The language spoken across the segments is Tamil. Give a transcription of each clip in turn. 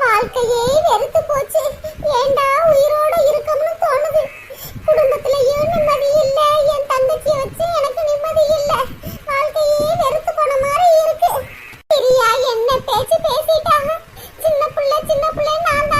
வாழ்க்கையே வெறுத்து போச்சு. ஏண்டா உயிரோட இருக்கணும்னு தோணுது. குடும்பத்திலயும் நிம்மதி இல்ல? என் தங்கச்சி வச்சு எனக்கு நிம்மதி இல்ல. வாழ்க்கையே வெறுத்து போன மாதிரி இருக்கு. பிரியா என்ன பேச்சு பேசிட்டாங்க? சின்ன புள்ள சின்ன புள்ள நான்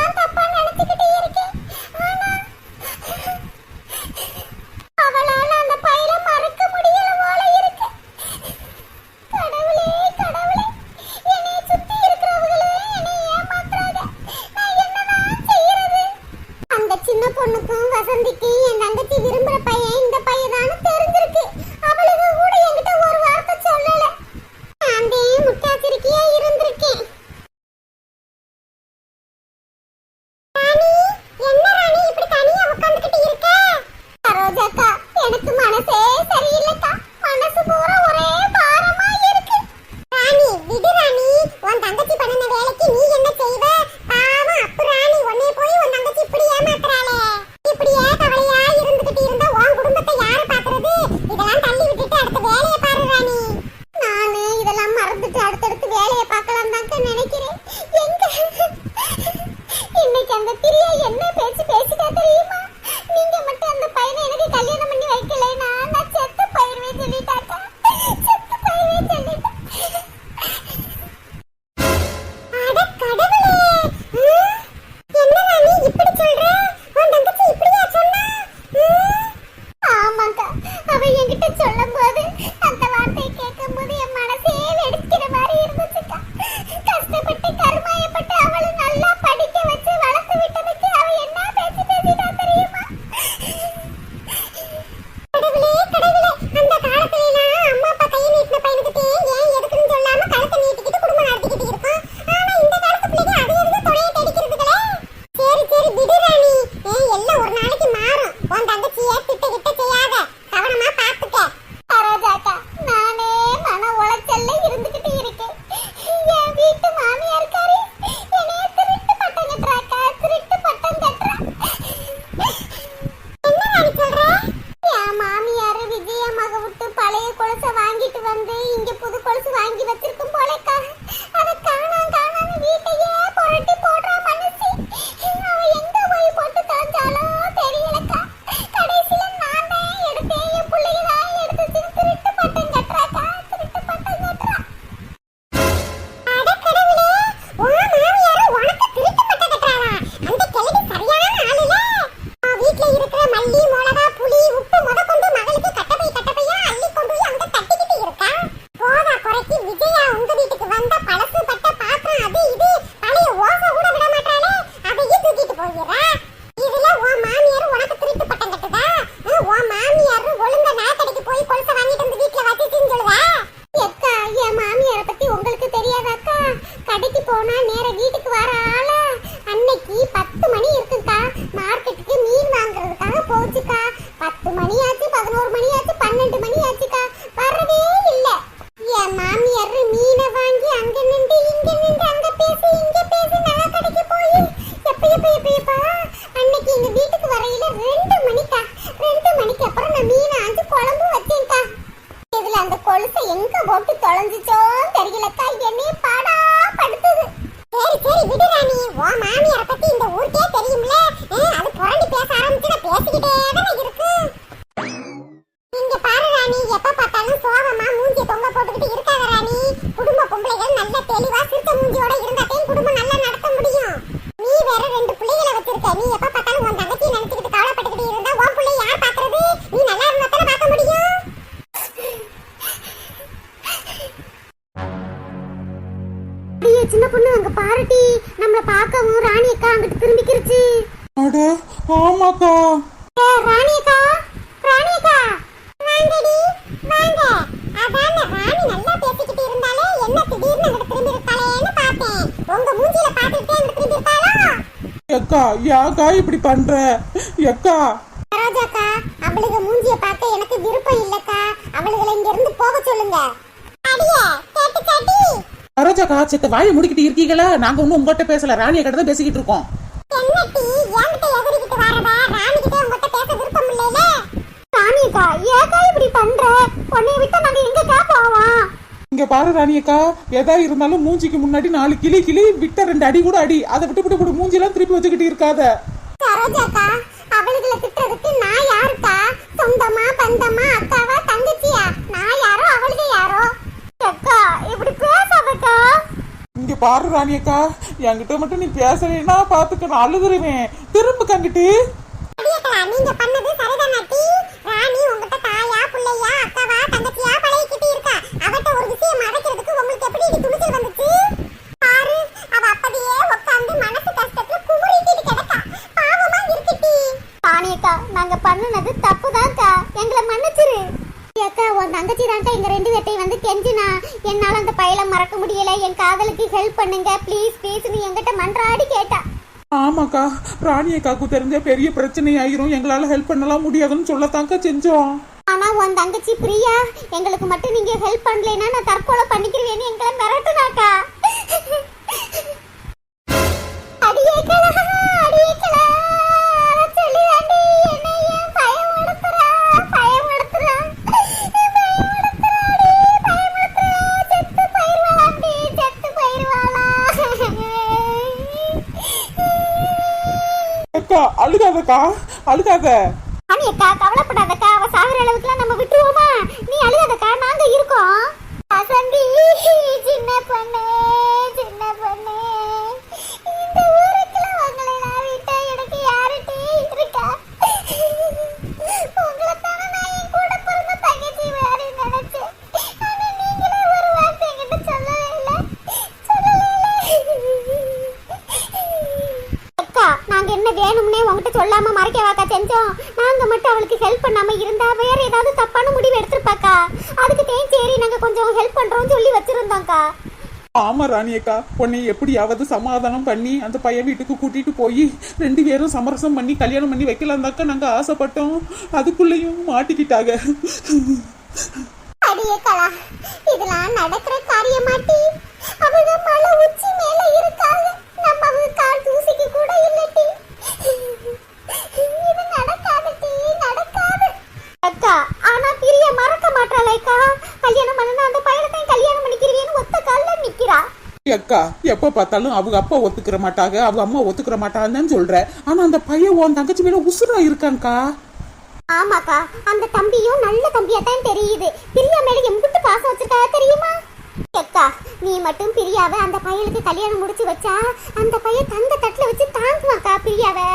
我 மாட்டா ராணிகா ராணிகா. வாங்கடி வாங்க. அதான் ராணி நல்லா பேசிக்கிட்டு இருந்தாலே என்ன திடீர்னு அங்க திரும்பி இருக்காளேன்னு பார்த்தேன். உங்க மூஞ்சில பார்த்துட்டே அங்க திரும்பி எக்கா அக்கா யாக்கா இப்படி பண்ற? அக்கா ராஜாக்கா அவளுக்கு மூஞ்சிய பார்க்க எனக்கு விருப்பம் இல்லக்கா. அவளுகளை இங்க இருந்து போக சொல்லுங்க. அடியே கேட்டு கேட்டி சரோஜா காச்சுக்கு வாயை முடிக்கிட்டு இருக்கீங்களா? நாங்க ஒன்றும் உங்ககிட்ட பேசல. ராணியை கிட்ட தான் பேசிக்கிட்டு இருக்கோம். என்னட்டி ஏன்கிட்ட எதிரிக்கிட்டு வரவ ராணிக்கிட்ட உங்ககிட்ட பேச விருப்பம் ஏக்கா இப்படி பண்ற? உன்னை விட்டு நாங்க எங்கக்கா போவோம் இங்க பாரு ராணியக்கா எதா இருந்தாலும் மூஞ்சிக்கு முன்னாடி நாலு கிளி கிளி விட்ட ரெண்டு அடி கூட அடி. அதை விட்டு விட்டு விட்டு மூஞ்சிலாம் திருப்பி வச்சுக்கிட்டு இருக்காத. சரோஜாக்கா அவளுகளை திட்டுறதுக்கு நான் யாருக்கா? சொந்தமா பந்தமா அக்காவா தங்கச்சியா? நான் யாரோ அவளுக்கு யாரோ? அக்கா இப்படி பேசாதக்கா. இங்க பாரு ராணியக்கா என்கிட்ட மட்டும் நீ பேசலைன்னா பாத்துக்க நான் அழுதுருவேன். திரும்ப கங்கிட்டு அடியக்கா நீங்க பண்ணது சரிதானா டி ராணி உங்ககிட்ட தாயா புள்ளையா அக்காவா தங்கச்சியா பழகிக்கிட்டு இருக்கா. அவட்ட ஒரு விஷயம் மறைக்கிறதுக்கு உங்களுக்கு எப்படி இது துணிச்சல் வந்துச்சு? பாரு அவ அப்படியே உட்கார்ந்து மனசு கஷ்டத்துல குமுறிட்டு கிடக்கா. பாவமா இருக்குடி ராணியக்கா நாங்க பண்ணுனது தப்பு தான்க்கா எங்களை மன்னிச்சு அக்கா உன் தங்கச்சி தான்க்கா எங்க ரெண்டு பேர்ட்டையும் வந்து கெஞ்சினா. என்னால அந்த பையலை மறக்க முடியல. என் காதலுக்கு ஹெல்ப் பண்ணுங்க. ப்ளீஸ் ப்ளீஸ் நீ என்கிட்ட மன்றாடி கேட்டா. ஆமாக்கா ராணியக்காக்கு தெரிஞ்ச பெரிய பிரச்சனை ஆயிரும் எங்களால ஹெல்ப் பண்ணலாம் முடியாதுன்னு சொல்லத்தாக்கா செஞ்சோம். ஆனா உன் தங்கச்சி பிரியா எங்களுக்கு மட்டும் நீங்க ஹெல்ப் பண்ணலைன்னா நான் தற்கொலை பண்ணிக்கிறேன்னு எங்களை மிரட்டுனாக்கா. அடியேக்களா, அடியேக்களா, அழுகாத. அனி அக்கா கவலைப்படாதக்கா. அவ சாகுற அளவுக்குலாம் நம்ம ஹெல்ப் பண்ணாம இருந்தா வேற ஏதாவது தப்பான முடிவு எடுத்திருப்பாக்கா? அதுக்கு தான் சரி நாங்க கொஞ்சம் ஹெல்ப் பண்றோம்னு சொல்லி வச்சிருந்தோம்க்கா. ஆமா ராணியக்கா உன்னை எப்படியாவது சமாதானம் பண்ணி அந்த பையன் வீட்டுக்கு கூட்டிட்டு போய் ரெண்டு பேரும் சமரசம் பண்ணி கல்யாணம் பண்ணி வைக்கலாம் தாக்கா நாங்க ஆசைப்பட்டோம். அதுக்குள்ளேயும் மாட்டிக்கிட்டாங்க. அடியே கலா இதெல்லாம் நடக்கிற காரியமாட்டி. அவங்க மலை உச்சி மேல இருக்காங்க. நம்ம கால் தூசிக்கு கூட இல்லட்டி இது நடக்காது டி நடக்காது அக்கா ஆனா பிரிய மறக்க மாட்டாளேக்கா கல்யாணம் பண்ணனா அந்த பையனை கல்யாணம் பண்ணிக்கிறீன்னு ஒத்த கால்ல நிக்கிறா. அக்கா எப்ப பார்த்தாலும் அவங்க அப்பா ஒத்துக்கிற மாட்டாங்க அவங்க அம்மா ஒத்துக்கிற மாட்டாங்கன்னு சொல்ற. ஆனா அந்த பையன் உன் தங்கச்சி மேல உசுரா இருக்கான்க்கா. ஆமாக்கா அந்த தம்பியும் நல்ல தம்பியா தான் தெரியுது. பிரியா மேல எம்பிட்டு பாசம் வச்சிருக்கா தெரியுமா? அக்கா நீ மட்டும் பிரியாவை அந்த பையனுக்கு கல்யாணம் முடிச்சு வச்சா அந்த பையன் தந்த தட்டுல வச்சு தாங்குவான்க்கா பிரியாவை.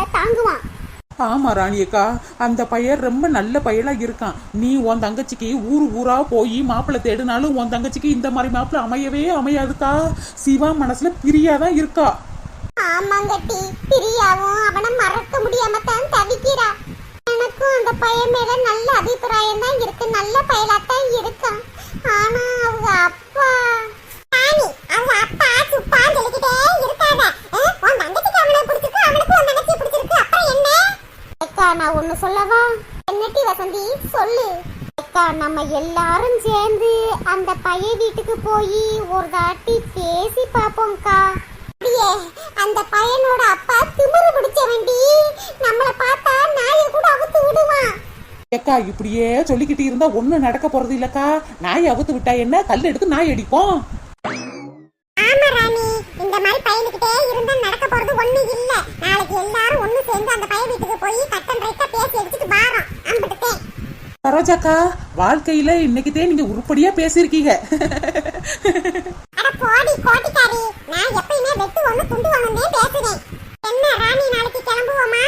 ஆமா ராணியக்கா அந்த பையன் ரொம்ப நல்ல பையலா இருக்கான். நீ உன் தங்கச்சிக்கு ஊர் ஊரா போய் மாப்பிள்ளை தேடினாலும் உன் தங்கச்சிக்கு இந்த மாதிரி மாப்பிள்ளை அமையவே அமையாதுக்கா. சிவா மனசுல பிரியாதான் இருக்கா. ஆமாங்கட்டி பிரியாவும் அவனை மறக்க முடியாம தான் தவிக்கிறா. எனக்கும் அந்த பையன் மேல நல்ல அபிப்பிராயம் தான் இருக்கு. நல்ல பயலாத்தான் இருக்கு ஆனா அவங்க அப்பா ராணி அவங்க அப்பா சுப்பான்னு சொல்லிக்கிட்டே இருக்காத உன் தங்கச்சிக்கு அவனை பிடிச்சிருக்கு அவனுக்கு உன் தங்கச்சி பிடிச்சிருக்கு அப்புறம் என்ன அக்கா நான் ஒண்ணு சொல்லவா என்னட்டி வசந்தி சொல்லு அக்கா நம்ம எல்லாரும் சேர்ந்து அந்த பையன் வீட்டுக்கு போய் ஒரு தாட்டி பேசி பாப்போம்க்கா. அந்த பையனோட அப்பா திமிரு பிடிச்ச வண்டி நம்மள பார்த்தா நாயை கூட அவுத்து விடுவான். ஏக்கா இப்படியே சொல்லிக்கிட்டு இருந்தா ஒண்ணும் நடக்க போறது இல்லக்கா. நாய் அவுத்து விட்டா என்ன? கல் எடுத்து நாய் அடிப்போம். ஆமா ராணி இந்த மாதிரி பையனுக்கிட்டே இருந்தா நடக்க போறது ஒண்ணு இல்ல. நாளைக்கு எல்லாரும் ஒண்ணு சேர்ந்து அந்த பையன் வீட்டுக்கு போய் கட்டன் ரைட்டா பேசி எடுத்துட்டு வாரோம். அம்பிட்டுட்டேன் சரோஜாக்கா வாழ்க்கையில இன்னைக்குதே நீங்க உருப்படியா பேசியிருக்கீங்க அட போடி கோட்டிக்காரி நான் எப்பயுமே வெட்டு ஒண்ணு துண்டு ஒண்ணுன்னே பேசுறேன் என்ன ராணி நாளைக்கு கிளம்புவோமா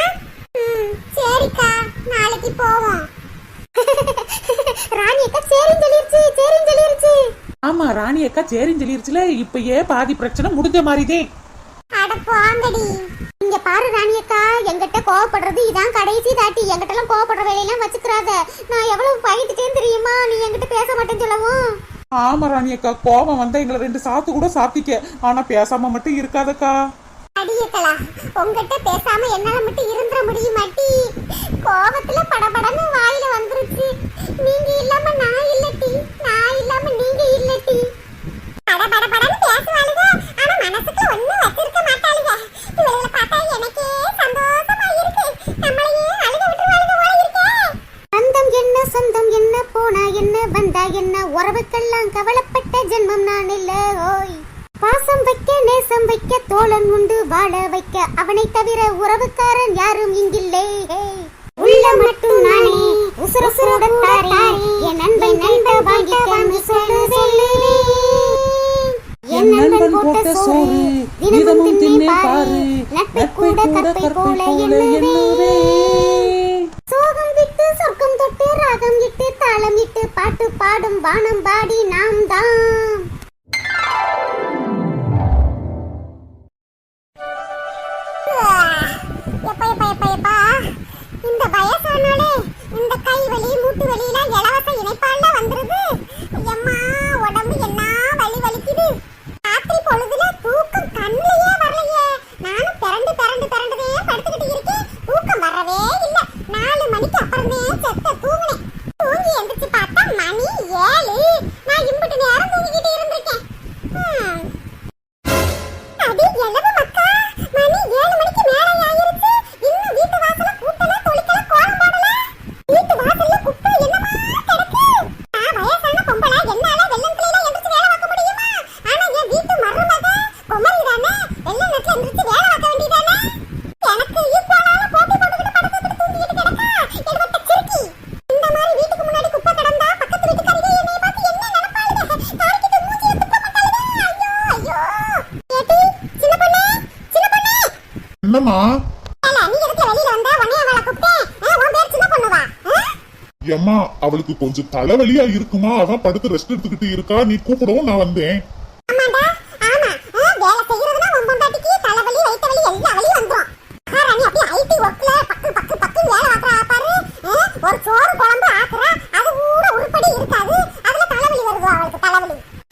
ம் சரிக்கா நாளைக்கு போவோம் ராணி அக்கா சரின்னு சொல்லிருச்சு சரின்னு சொல்லிருச்சு ஆமா ராணி அக்கா சரின்னு சொல்லிருச்சுல இப்பயே பாதி பிரச்சனை முடிஞ்ச மாதிரிதே. அட போங்கடி. இங்க பாரு ராணி அக்கா என்கிட்ட கோவப்படுறது இதான் கடைசி தாட்டி. என்கிட்ட எல்லாம் கோவப்படுற வேலையெல்லாம் வச்சுக்கிறாத. நான் எவ்வளவு பயந்துட்டேன்னு தெரியுமா? நீ என்கிட்ட பேச மாட்டேன்னு சொல்லவும். ஆமா ராணி அக்கா கோபம் வந்தா எங்களை ரெண்டு சாத்து கூட சாத்திக்க. ஆனா பேசாம மட்டும் இருக்காதக்கா. அடியக்கலா உங்ககிட்ட பேசாம என்னால மட்டும் இருந்துட முடியுமாட்டி? கோபத்துல படபடன்னு வாயில வந்துருச்சு. நீங்க இல்லாம நான் இல்லட்டி. நான் இல்லாம நீங்க இல்லட்டி. போட்ட சோறு. தினமும் தின்னே பாரு. நட்பை கூட கற்பை போல எண்ணுவே அவளுக்கு கொஞ்சம் தலைவலியா இருக்குமா? அதான் படுத்து ரெஸ்ட் எடுத்துக்கிட்டு இருக்கா. நீ கூப்பிடவும் நான் வந்தேன்.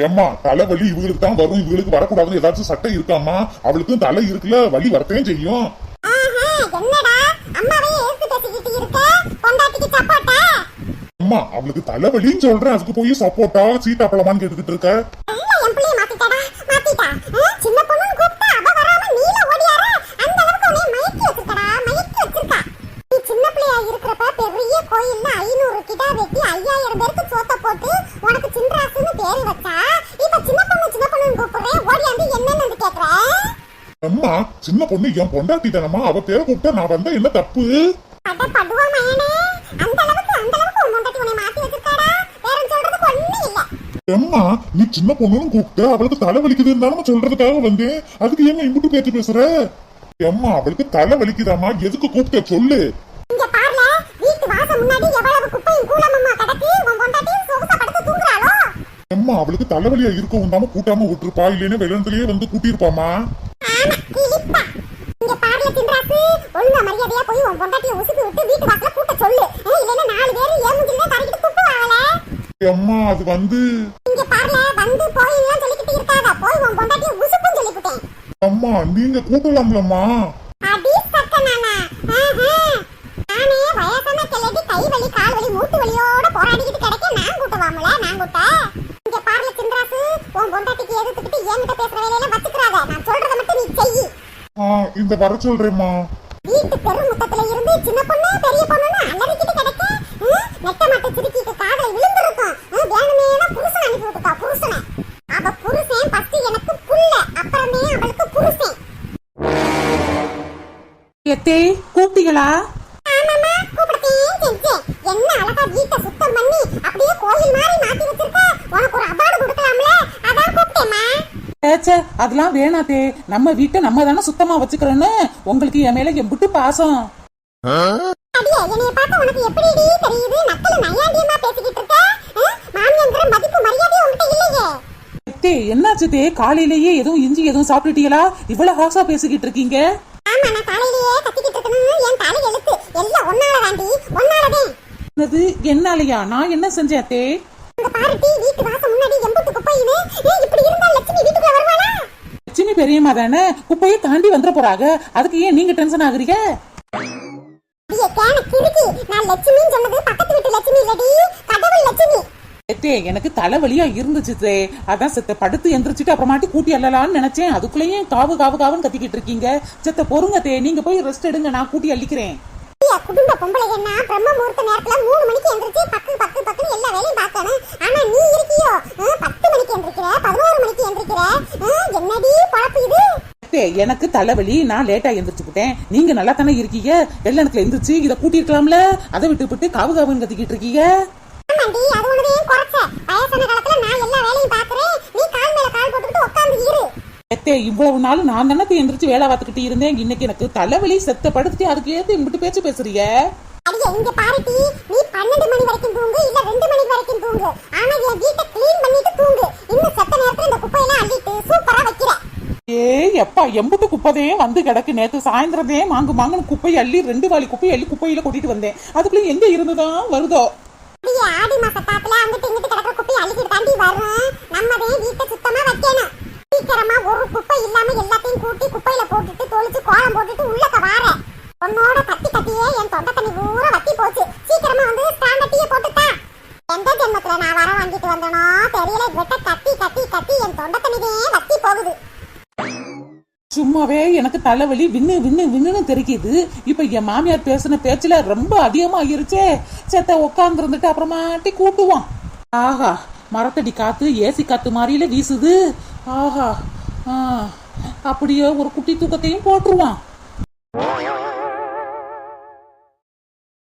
ஏம்மா தலைவலி இவங்களுக்கு தான் வரும். இவங்களுக்கு வரக்கூடாதுன்னு ஏதாச்சும் சட்டம் இருக்காமா அவளுக்கும் தலை இருக்குல்ல. வலி வரத்தையும் செய்யும் ஆஹா என்னடா அம்மாவையே ஏத்து பேசிக்கிட்டு இருக்க பொண்டாட்டிக்கு சப்போட்டா அம்மா அவளுக்கு தலைவலின்னு சொல்றேன். அதுக்கு போய் சப்போட்டா சீட்டாப்பழமான்னு கேட்டுக்கிட்டு இருக்க. கோயில்ல ஐநூறு கிடா வெட்டி ஐயாயிரம் பேருக்கு சோத்த போட்டு உனக்கு சின்ராசுன்னு பேரு வச்சா? இப்ப சின்ன பொண்ணு சின்ன பொண்ணுன்னு கூப்பிடுறேன் ஓடியாந்து என்னன்னு வந்து கேக்குற? அம்மா சின்ன பொண்ணு என் பொண்டாட்டி தானம்மா அவ பேரை கூப்பிட்டா நான் வந்தா என்ன தப்பு அட படுவா மயனே அந்த அளவுக்கு அந்த அளவுக்கு உன் பொண்டாட்டி உன்னை மாத்தி வச்சிருக்காடா வேற சொல்றதுக்கு ஒண்ணும் அம்மா நீ சின்ன பொண்ணுன்னு கூப்பிட்டு அவளுக்கு தலை வலிக்குதுன்னு தானே சொல்றதுக்காக வந்தேன். அதுக்கு ஏங்க இம்புட்டு பேச்சு பேசுற? அம்மா அவளுக்கு தலை வலிக்குதாம்மா எதுக்கு கூப்பிட்ட சொல்லு. வாசல் அம்மா அவளுக்கு தலைவலியா இருக்கவும் தாம கூட்டாம விட்டுருப்பா இல்லைன்னா வெள்ளத்திலேயே வந்து கூட்டியிருப்பாமா ஒழுங்கா மரியாதையா போய் உன் பொண்டாட்டிய உசுப்பி விட்டு வீட்டு வாசல்ல கூட்ட சொல்லு. இல்லைன்னா நாலு பேரு ஏமுஞ்சிலே அம்மா அது வந்து இங்க பாருல வந்து போயிலாம் சொல்லிக்கிட்டு இருக்காத. போய் உன் பொண்டாட்டிய உசுப்புன்னு சொல்லிவிட்டேன் அம்மா நீங்க கூட்டலாம்லம்மா அடி சக்கனானா ஆஹா நானே வயசான கிளடி கை வலி கால் வலி மூட்டு வலியோட போராடிக்கிட்டு கிடைக்க நான் கூட்டுவாமல நான் கூட்ட இங்க பாருல சின்ராசு உன் பொண்டாட்டிக்கு எதிர்த்துக்கிட்டு என்கிட்ட பேசுற வேலையில வச்சுக்கிறாத நான் சொல்றத மட்டும் நீ செய் ஆ இந்த வர சொல்றேம்மா வீட்டு பெருமுத்தத்துல இருந்து சின்ன பொண்ணு பெரிய பொண்ணுன்னு அலறிக்கிட்டு கிடக்க ம், நெட்ட மட்ட சிரிக்கிட்டு காதல விழுந்திருக்கும் ம், வேணுமேனா புருஷன் அனுப்பி விட்டுக்கா புருஷனை அவ புருஷன் ஃபர்ஸ்ட் எனக்கு புள்ள அப்புறமே அவளுக்கு புருஷன் எத்தே கூப்பிட்டீங்களா? என்ன அழகா வீட்டை சுத்தம் பண்ணி அப்படியே கோயில் மாதிரி மாத்தி வச்சிருக்க? உனக்கு ஒரு அவார்டு கொடுக்கலாம்ல? அதான் கூப்பிட்டேம்மா. ஏச்சே அதெல்லாம் வேணாத்தே நம்ம வீட்டை நம்ம தானே சுத்தமா வச்சுக்கிறோன்னு உங்களுக்கு என் மேல எம்புட்டு பாசம். அடியே என்னைய பார்த்தா உனக்கு எப்படி தெரியுது? நக்கல நையாண்டியமா பேசிக்கிட்டு இருக்க? மாமியாங்கிற மதிப்பு மரியாதை உன்கிட்ட இல்லையே. எத்தே என்னாச்சு தே? காலையிலேயே எதுவும் இஞ்சி எதுவும் சாப்பிட்டுட்டீங்களா? இவ்வளவு ஹாசா பேசிக்கிட்டு இருக்கீங்க. ஆமா நான் காலையிலேயே கத்திக்கிட்டு இருக்கணும். என் தலை எழுத்து எல்லாம் ஒன்னால தாண்டி ஒன்னாலதே என்னது? என்னாலயா? நான் என்ன செஞ்சேன் அத்தே? அந்த பாருட்டி வீட்டு வாசல் முன்னாடி எம்புட்டு குப்பையுமே ஏய் இப்படி இருந்தா லட்சுமி வீட்டுக்குள்ள வருவாளா? லட்சுமி பெரியம்மா தானே? குப்பையை தாண்டி வந்துட போறாங்க அதுக்கு ஏன் நீங்க டென்ஷன் ஆகுறீங்க? அடியே கேன கிறுக்கி. நான் லட்சுமின்னு சொன்னது பக்கத்து வீட்டு லட்சுமி இல்லடி. கடவுள் லட்சுமி. எத்தே எனக்கு தலைவலியா இருந்துச்சு தே அதான் செத்த படுத்து எந்திரிச்சிட்டு அப்புறமாட்டி கூட்டி அள்ளலாம்னு நினைச்சேன். அதுக்குள்ளேயும் காவு காவு காவுன்னு கத்திக்கிட்டு இருக்கீங்க. செத்த பொறுங்க தே நீங்க போய் ரெஸ்ட் எடுங்க நான் கூட்டி அள்ளிக்கிறேன். குடும்ப பொம்பளைங்கன்னா பிரம்ம முகூர்த்த நேரத்துல மூணு மணிக்கு எந்திரிச்சு பக்கு பக்கு பக்குன்னு எல்லா வேலையும் பார்க்கணும். ஆனா நீ இருக்கியோ? பத்து மணிக்கு எந்திரிக்கிற? பதினோரு மணிக்கு எந்திரிக்கிற? என்னடி பழப்பு இது? எனக்கு தலைவலி நான் லேட்டா எந்திரிச்சுக்கிட்டேன் நீங்க நல்லா தானே இருக்கீங்க? வெள்ளனத்துல எந்திரிச்சு இதை கூட்டி இருக்கலாம்ல அதை விட்டு விட்டு காவு காவுன்னு கத்திக்கிட்டு இருக்கீங்க? ஆமாண்டி அது ஒண்ணுதையும் குறைச்ச? வயசான காலத்துல நான் எல்லா வேலையும் பாக்குறேன். நீ கால் மேல கால் போட்டுக்கிட்டு உட்கார்ந்து இரு. எத்தே இவ்வளவு நாள் நான் தானே எந்திரிச்சு வேலை பார்த்துக்கிட்டு இருந்தேன். இன்னைக்கு எனக்கு தலைவலி செத்த படுத்துட்டு அதுக்கு ஏத்து இம்பிட்டு பேச்சு பேசுறீங்க? அடியே இங்க பாருடி நீ பன்னெண்டு மணி வரைக்கும் தூங்கு இல்ல ரெண்டு மணி வரைக்கும் தூங்கு. ஆனா என் வீட்டை க்ளீன் பண்ணிட்டு தூங்கு. இன்னும் செத்த நேரத்துல இந்த குப்பையெல்லாம் அள்ளிட்டு சூப்பரா வைக்கிற. ஏய் எப்பா எம்புட்டு குப்பதையே வந்து கிடக்கு. நேத்து சாயந்தரமே மாங்கு மாங்குன்னு குப்பை அள்ளி ரெண்டு வாளி குப்பை அள்ளி குப்பையில கொட்டிட்டு வந்தேன். அதுக்குள்ள எங்க இருந்துதான் வருதோ? ஆடி மாச காத்துல அங்கிட்டு இங்கிட்டு கிடக்குற குப்பையை அள்ளிக்கிட்டு தாண்டி வரும் நம்மதே வீட்டை சுத்தமா வைக்கணும். சீக்கிரமா ஒரு குப்பை இல்லாம எல்லாத்தையும் கூட்டி குப்பையில போட்டுட்டு தொளிச்சு கோலம் போட்டுட்டு உள்ளக்க வார உன்னோட கத்தி கத்தியே என் தொண்டை தண்ணி பூரா வத்தி போச்சு சீக்கிரமா வந்து ஸ்டாண்ட் டீயை போட்டுட்டா எந்த ஜென்மத்துல நான் வர வாங்கிட்டு வந்தனோ தெரியல வெட்ட கத்தி கத்தி கத்தி என் தொண்டை தண்ணியே வத்தி போகுது சும்மாவே எனக்கு தலைவலி விண்ணு விண்ணு விண்ணுன்னு தெரிக்குது இப்ப என் மாமியார் பேசின பேச்சுல ரொம்ப அதிகமாகிருச்சே சேத்த உட்கார்ந்து இருந்துட்டு அப்புறமாட்டி கூட்டுவான். ஆஹா மரத்தடி காத்து ஏசி காத்து மாதிரியில வீசுது. ஆஹா அப்படியே ஒரு குட்டி தூக்கத்தையும் போட்டுருவான்.